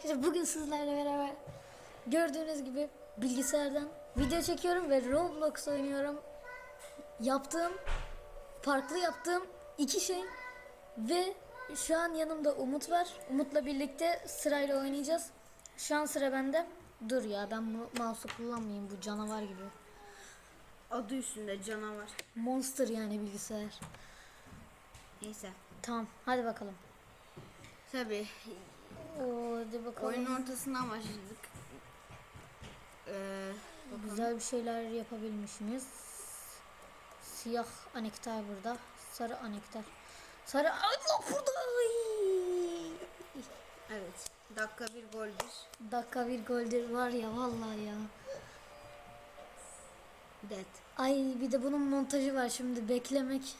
arkadaşlar bugün sizlerle beraber gördüğünüz gibi bilgisayardan video çekiyorum ve Roblox oynuyorum. Yaptığım, farklı yaptığım iki şey ve şu an yanımda Umut var. Umut'la birlikte sırayla oynayacağız. Şu an sıra bende. Dur ya ben bu mouse'u kullanmayayım bu canavar gibi. Adı üstünde canavar. Monster yani bilgisayar. Neyse. Tamam hadi bakalım. Tabi Oo, hadi bakalım. oyunun ortasından başladık. Ee, Güzel bir şeyler yapabilmişiz. Siyah anektar burada. Sarı anektar. Sarı yok burada. Evet. Dakika bir gol bir. Dakika bir goldir var ya vallahi ya. Dead. Ay bir de bunun montajı var şimdi beklemek.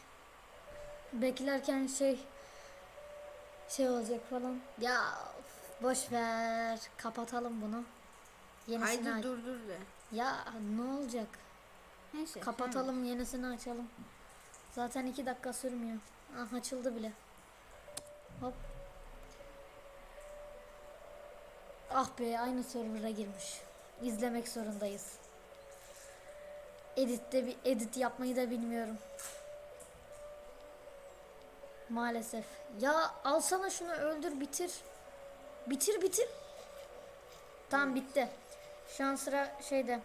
Beklerken şey şey olacak falan. Ya boş ver. Kapatalım bunu. Yenisini Haydi aç- dur dur de. Ya ne olacak? Neyse. Kapatalım yenisini açalım. Zaten iki dakika sürmüyor. Ah açıldı bile. Hop. Ah be aynı server'a girmiş. İzlemek zorundayız. Editte bir edit yapmayı da bilmiyorum. Maalesef. Ya alsana şunu öldür bitir. Bitir bitir. Tamam bitti. Şu an sıra şeyde.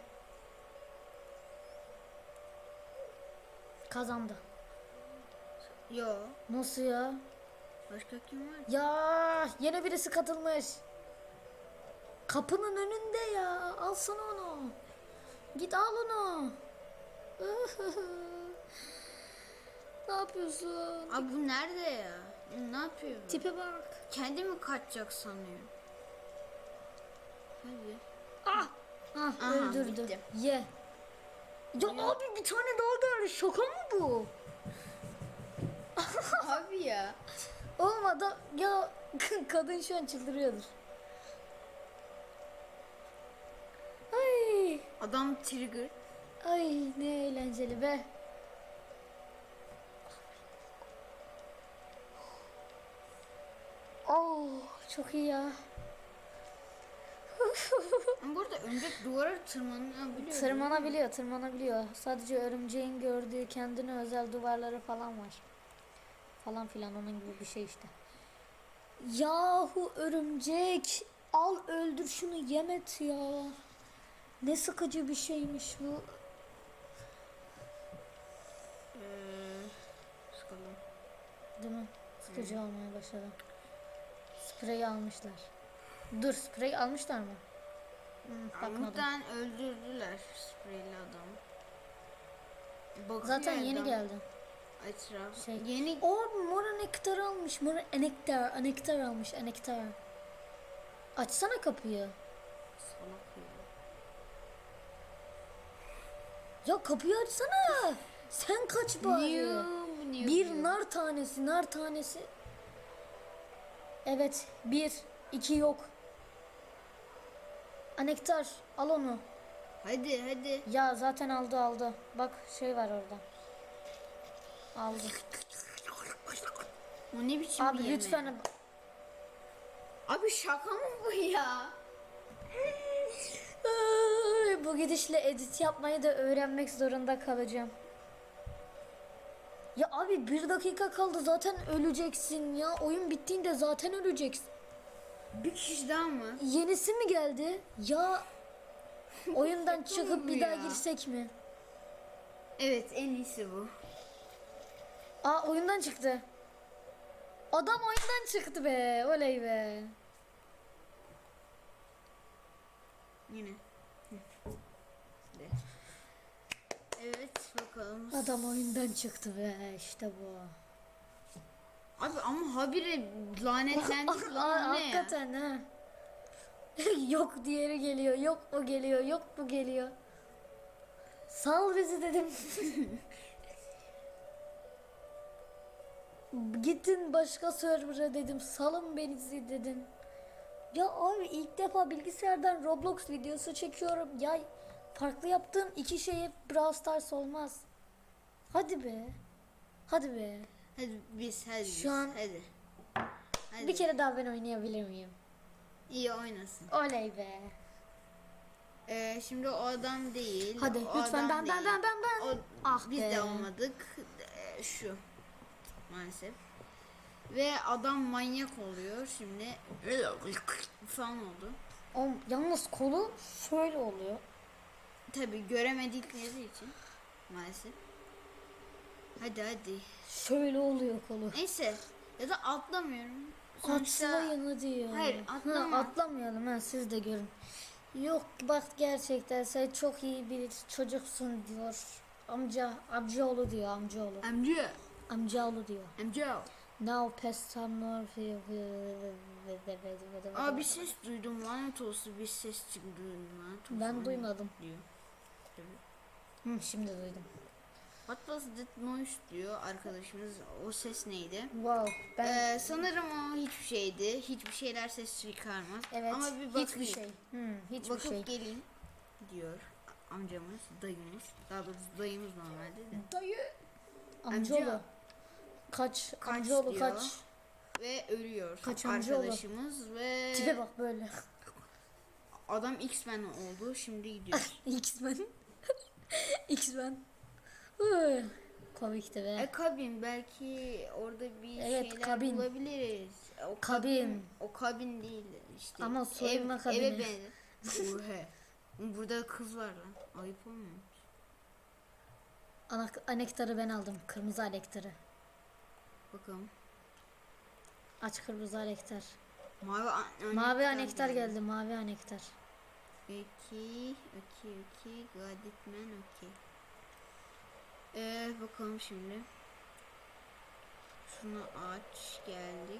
Kazandı. Yo. Nasıl ya? Başka kim var? Ya yine birisi katılmış. Kapının önünde ya. Alsana onu. Git al onu. ne yapıyorsun? Abi bu nerede ya? Ne yapıyor? Tipe bak. Kendi mi kaçacak sanıyor? Hadi. Ah. Ah Aha, öldürdü. bitti. Ye. Ya abi bir tane daha geldi. Şaka mı bu? Abi ya. Olmadı. Ya kadın şu an çıldırıyordur. Ay. Adam trigger. Ay ne eğlenceli be. Çok iyi ya. Burada örümcek duvara tırmanabiliyor. Tırmanabiliyor, tırmanabiliyor. Sadece örümceğin gördüğü kendine özel duvarları falan var. Falan filan onun gibi bir şey işte. Yahu örümcek. Al öldür şunu yemet ya. Ne sıkıcı bir şeymiş bu. Ee, sıkalım. Değil mi? Sıkıcı olmaya başladı. Sprey almışlar. Dur sprey almışlar mı? Hmm, bakmadım. Muhtemelen öldürdüler spreyli adamı. Bakıyor Zaten yeni adam geldi. Etraf. Şey. Yeni O mor anektar almış. Mor anektar. Anektar almış. Anektar. Açsana kapıyı. salak ya. Ya kapıyı açsana. Sen kaç bari. Niye? Niye Bir nar tanesi. Nar tanesi. Evet. Bir. iki yok. Anektar. Al onu. Hadi hadi. Ya zaten aldı aldı. Bak şey var orada. Aldı. O ne biçim Abi bir yemek? lütfen. Abi şaka mı bu ya? Bu gidişle edit yapmayı da öğrenmek zorunda kalacağım. Ya abi bir dakika kaldı zaten öleceksin ya. Oyun bittiğinde zaten öleceksin. Bir kişi daha mı? Yenisi mi geldi? Ya oyundan çıkıp bir daha ya. girsek mi? Evet en iyisi bu. Aa oyundan çıktı. Adam oyundan çıktı be. Oley be. Yine. Hı. De. Evet bakalım. Adam oyundan çıktı be. İşte bu. Abi ama habire lanetlendik lan ne ya? hakikaten ha. yok diğeri geliyor. Yok o geliyor. Yok bu geliyor. Sal bizi dedim. Gittin başka server'a dedim. Salın beni dedim. Ya abi ilk defa bilgisayardan Roblox videosu çekiyorum. Ya farklı yaptığım iki şeye Brawl Stars olmaz. Hadi be. Hadi be. Hadi biz hadi Şu biz, an- hadi. Hadi. Bir kere daha ben oynayabilir miyim? İyi oynasın. Oley be. Ee, şimdi o adam değil. Hadi o lütfen ben ben ben ben ben. O, Ah biz be. de olmadık. Ee, şu. Maalesef. Ve adam manyak oluyor şimdi. falan oldu. O, yalnız kolu şöyle oluyor. Tabi göremedikleri için. Maalesef. Hadi hadi. Şöyle oluyor kolu. Neyse. Ya da atlamıyorum. Sonuçta Atlayın hadi ya. Hayır, Ha, atlama. atlamayalım ha siz de görün. Yok bak gerçekten sen çok iyi bir çocuksun diyor. Amca, amcaoğlu diyor amcaoğlu. amca. Amcaoğlu diyor. Amca. Now past some more Aa bir ses duydum lanet olsun bir ses çıktı lanet olsun. Ben duymadım. Diyor. Hı, şimdi duydum. What was that noise diyor arkadaşımız. O ses neydi? Wow. Ben Ee, sanırım o hiçbir şeydi. Hiçbir şeyler ses çıkarmaz. evet Ama bir bakayım. hiçbir şey. Hı, hiçbir Bakıp şey. geleyim diyor amcamız, dayımız. Daha doğrusu dayımız normalde de. Dayı. Amcaoğlu. Amca. Kaç, Kaç amcaoğlu diyor. kaç. Ve ölüyor Kaç arkadaşımız ve Tipe bak böyle. adam X-Men oldu. Şimdi gidiyor. X-Men. X-Men. Komikti be. E kabin belki orada bir Evet, şeyler kabin. bulabiliriz. O Kabin. O kabin değil işte. Ama soyunma Ev- kabini. Eve benzer. Burada kız var lan. Ayıp olmuyor mu? Anak anektarı ben aldım. Kırmızı anektarı. Bakalım. Aç kırmızı anektar. Mavi, an- Mavi anektar geldi. Mavi anektar. Okey, okey, okey. Gadetmen, okey. Ee, bakalım şimdi. Şunu aç, geldi.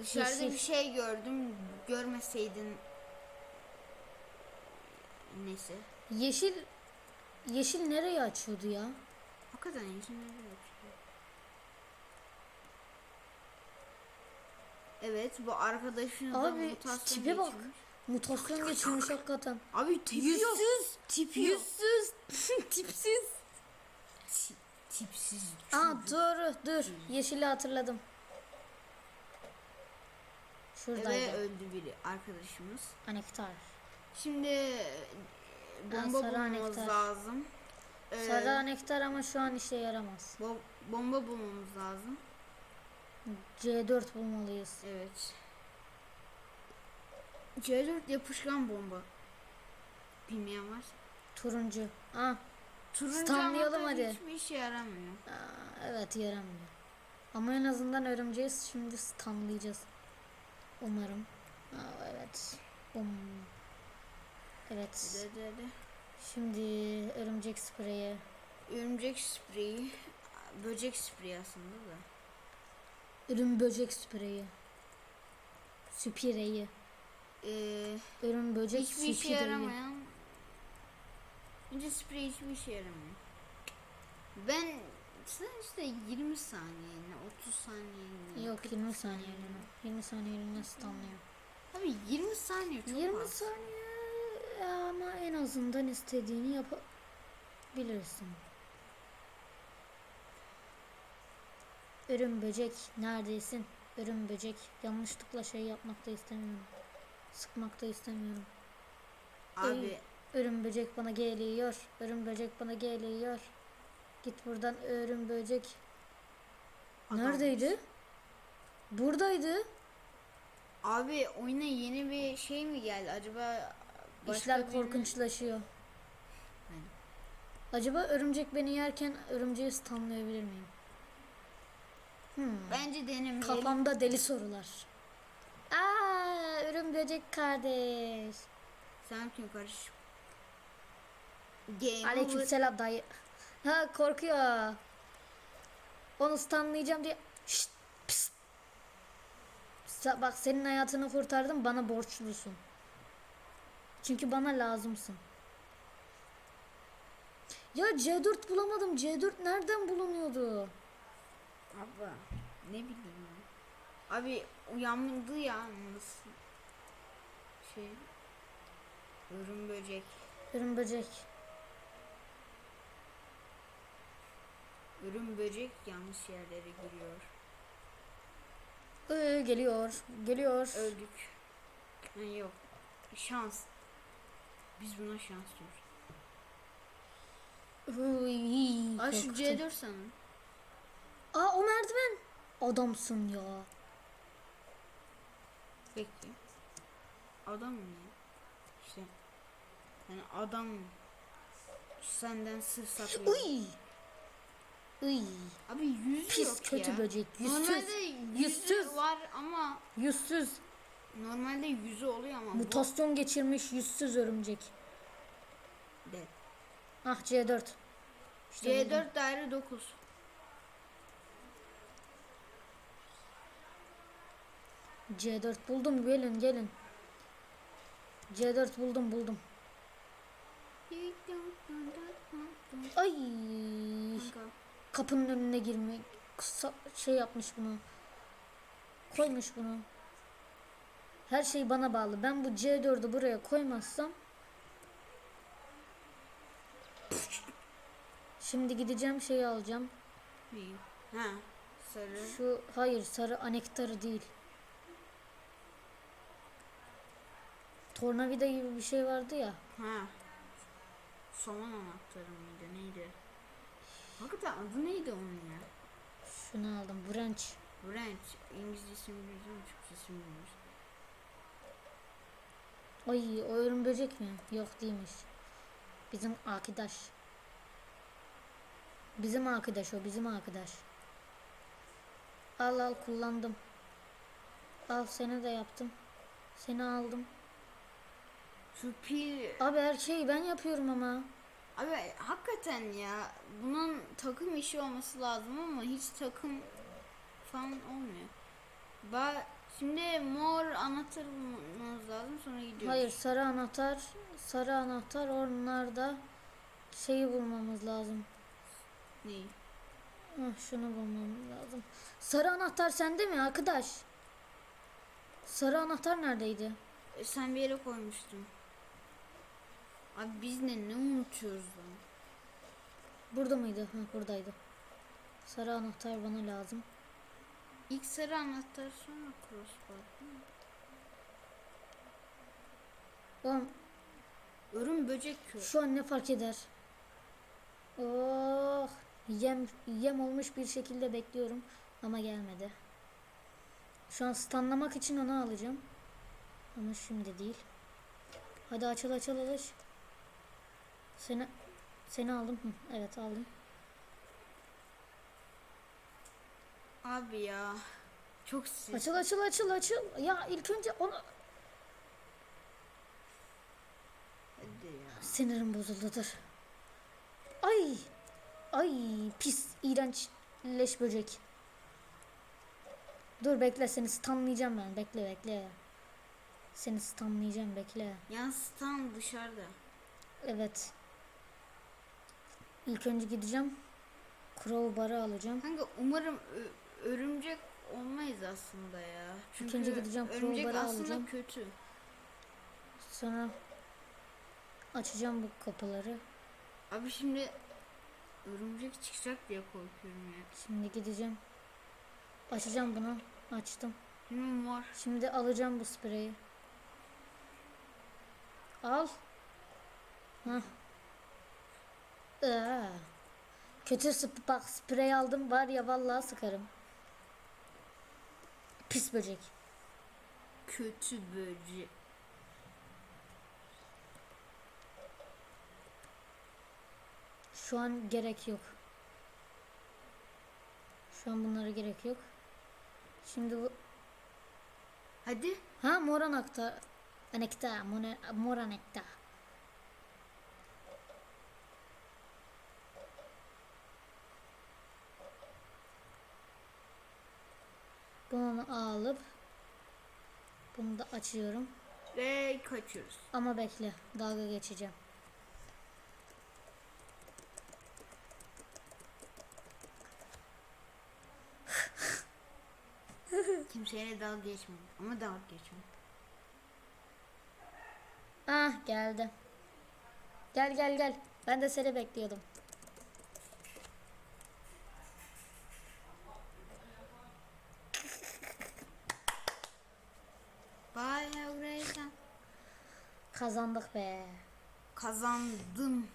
Dışarıda bir şey gördüm. Görmeseydin. Neyse. Yeşil Yeşil nereye açıyordu ya? Hakikaten yeşil nerede yapıyor? Evet bu arkadaşınızdan Abi tipe bak. geçirmiş. Mutasyon geçirmiş hakikaten. Abi tipi yok. Yüzsüz. Tipi yok. Yüzsüz. Tipsiz. Ti- tipsiz. Aa doğru dur. Yeşili hatırladım. Şuradaydı. Ve öldü biri arkadaşımız. Anektar. Şimdi e, bomba sarı bulmamız anektar. lazım. Ee, Sarı anektar ama şu an işe yaramaz. bo- bomba bulmamız lazım. C4 bulmalıyız. Evet. C4 yapışkan bomba. Bilmeyen var. Turuncu. Ah Turuncu Stunlayalım hadi. hiçbir işe yaramıyor. Aa, evet yaramıyor. Ama en azından örümceği şimdi stunlayacağız. Umarım. Aa, evet. Um. Evet. De, de, de. Şimdi örümcek spreyi. Örümcek spreyi. Böcek spreyi aslında da. Örüm böcek spreyi. Süpireyi. Ee, Örüm böcek hiçbir işe süpireyi. yaramayan. Bence sprey hiçbir işe yaramıyor. Ben sen işte 20 saniyene 30 saniyene. Yok 20 saniyeliğine. 20 saniyeliğine stunlıyor. Abi 20 saniye çok 20 az. saniye ama en azından istediğini yapabilirsin. Örüm böcek neredesin? Örüm böcek yanlışlıkla şey yapmak da istemiyorum. Sıkmak da istemiyorum. Abi Örüm böcek bana geliyor. Örüm böcek bana geliyor. Git buradan örüm böcek. Adam- Neredeydi? Buradaydı. Abi oyuna yeni bir şey mi geldi? Acaba başka İşler bir- korkunçlaşıyor. Acaba örümcek beni yerken örümceği stunlayabilir miyim? Hmm. Bence denemeyelim. Kafamda deli sorular. Örümcek kardeş. Sen kim kardeşim? Game. Aleykümselam dayı. Ha korkuyor. Onu stunlayacağım diye. Şşt, pst. Bak senin hayatını kurtardım bana borçlusun. Çünkü bana lazımsın. Ya C4 bulamadım. C4 nereden bulunuyordu? Abi ne bileyim ya. Abi uyandı ya nasıl? Şey. Örüm böcek. Örüm böcek. Örüm böcek yanlış yerlere giriyor. Ee, geliyor. Geliyor. Öldük. Ha, yok. Şans. Biz buna şans diyoruz. Uy, Aa şu korktum. C4 sanırım. Aa o merdiven. Adamsın ya. Bekle. Adam? İşte. Yani adam senden sır saklıyor. Uy. Uy. Abi yüz Pis yok kötü ya. böcek. Yüzsüz. Normalde yüzü Yüzsüz. var ama Yüzsüz. normalde yüzü oluyor ama Mutasyon geçirmiş yüzsüz örümcek. bu de. Ah C4. İşte buldum. C4 daire 9. C4 buldum gelin gelin. C4 buldum buldum. Ay Kanka. kapının önüne girmek kısa şey yapmış bunu. Koymuş bunu. Her şey bana bağlı. Ben bu C4'ü buraya koymazsam Şimdi gideceğim şeyi alacağım. Ha. Sarı. Şu hayır sarı anektarı değil. Tornavida gibi bir şey vardı ya. Ha. Soman anahtarı mıydı neydi? Hakikaten adı neydi onun ya? Şunu aldım. Branch. Branch. İngilizcesini biliyoruz ama Türkçesini bilmiyoruz. Ay o örüm böcek mi? Yok değilmiş. Bizim arkadaş. Bizim arkadaş o bizim arkadaş. Al al kullandım. Al seni de yaptım. Seni aldım. Pil... Abi her şeyi ben yapıyorum ama. Abi hakikaten ya bunun takım işi olması lazım ama hiç takım falan olmuyor. Ba şimdi mor anahtar bulmamız lazım sonra gidiyoruz. Hayır sarı anahtar. Sarı anahtar onlarda şeyi bulmamız lazım. Neyi? Ah, şunu bulmamız lazım. Sarı anahtar sende mi arkadaş? Sarı anahtar neredeydi? E, sen bir yere koymuştun. Abi biz ne ne unutuyoruz lan? Burada mıydı? Ha buradaydı. Sarı anahtar bana lazım. İlk sarı anahtar sonra crossbar. değil mi? Örüm böcek kö. şu an ne fark eder? Oh yem yem olmuş bir şekilde bekliyorum ama gelmedi. Şu an stunlamak için onu alacağım. Ama şimdi değil. Hadi açıl açıl açıl. Seni seni aldım. Hı, evet aldım. Abi ya. Çok stres. Açıl açıl açıl açıl. Ya ilk önce onu Hadi ya. Sinirim bozuldudur. Ay! Ay pis, iğrenç leş böcek. Dur bekle seni stunlayacağım ben. Bekle bekle. Seni stunlayacağım bekle. Yalnız tam dışarıda. Evet. İlk önce gideceğim. Crowbar'ı alacağım. Kanka umarım örümcek olmayız aslında ya. Çünkü önce gideceğim, örümcek crowbar'ı aslında alacağım. kötü. Sonra açacağım bu kapıları. Abi şimdi örümcek çıkacak diye korkuyorum ya. Şimdi gideceğim. Açacağım bunu. Açtım. Şimdi mor. Şimdi alacağım bu spreyi. Al. Hah. Aa. Kötü sp- bak sprey aldım var ya vallahi sıkarım. Pis böcek. Kötü böcek. Şu an gerek yok. Şu an bunlara gerek yok. Şimdi bu Hadi. ha mor anekta anekta mor, mor Bunu alıp bunu da açıyorum. Ve kaçıyoruz. Ama bekle dalga geçeceğim. Kimseyle dalga geçme. Ama dalga geçme. Ah geldi. Gel gel gel. Ben de seni bekliyordum. Kazandık be. Kazandım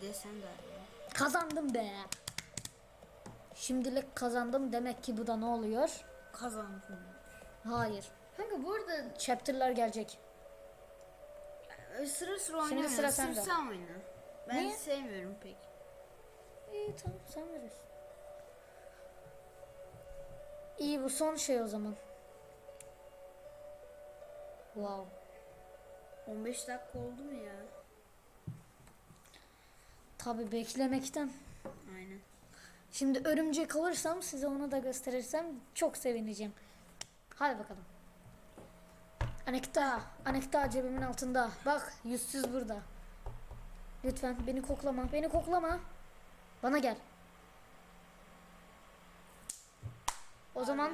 desem de. Kazandım be. Şimdilik kazandım demek ki bu da ne oluyor? Kazandım. Hayır. Kanka bu arada Chapter'lar gelecek. sıra sıra Şimdi oynamıyoruz. sıra sende. sen oyna. Ben Niye? sevmiyorum pek. İyi tamam sen verirsin. İyi bu son şey o zaman. Wow. 15 dakika oldu mu ya? Tabi beklemekten. Aynen. Şimdi örümcek alırsam size onu da gösterirsem çok sevineceğim. Hadi bakalım. Anekta, anekta cebimin altında. Bak yüzsüz burada. Lütfen beni koklama, beni koklama. Bana gel. O zaman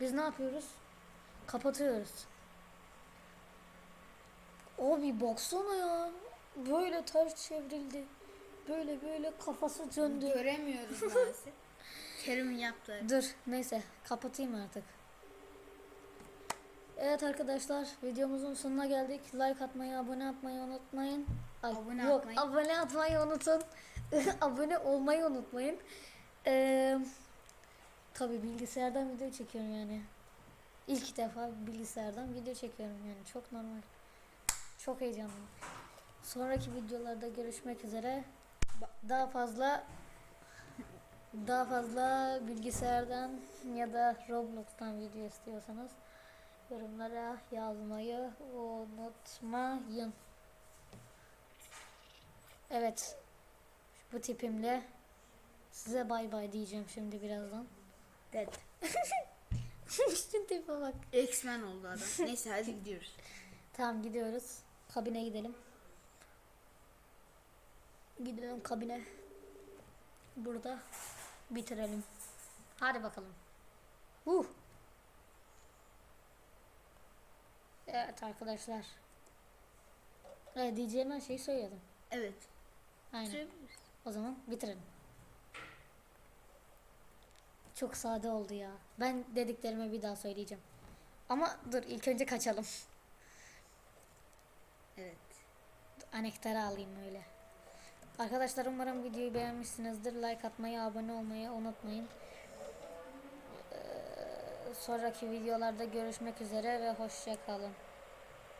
biz ne yapıyoruz? Kapatıyoruz. Abi baksana ya. Böyle ters çevrildi. Böyle böyle kafası döndü. Göremiyoruz maalesef. Kerim'in yaptığı. Dur neyse kapatayım artık. Evet arkadaşlar videomuzun sonuna geldik. Like atmayı, abone atmayı unutmayın. Ay, Abone yok, atmayı. abone atmayı unutun. abone olmayı unutmayın. Ee, tabii bilgisayardan video çekiyorum yani. İlk defa bilgisayardan video çekiyorum yani çok normal. Çok heyecanlıyım. Sonraki videolarda görüşmek üzere. Daha fazla daha fazla bilgisayardan ya da Roblox'tan video istiyorsanız yorumlara yazmayı unutmayın. Evet. Bu tipimle size bay bay diyeceğim şimdi birazdan. Dead. Şu tipe bak. X-Men oldu adam. Neyse hadi gidiyoruz. Tamam gidiyoruz. Kabine gidelim. Gidelim kabine. Burada bitirelim. Hadi bakalım. Uh. Evet arkadaşlar. Evet diyeceğim her şeyi söyledim. Evet. Aynen. O zaman bitirelim. Çok sade oldu ya. Ben dediklerimi bir daha söyleyeceğim. Ama dur ilk önce kaçalım. Evet. Anektarı alayım öyle. Arkadaşlar umarım videoyu beğenmişsinizdir. Like atmayı, abone olmayı unutmayın. Ee, sonraki videolarda görüşmek üzere ve hoşça kalın.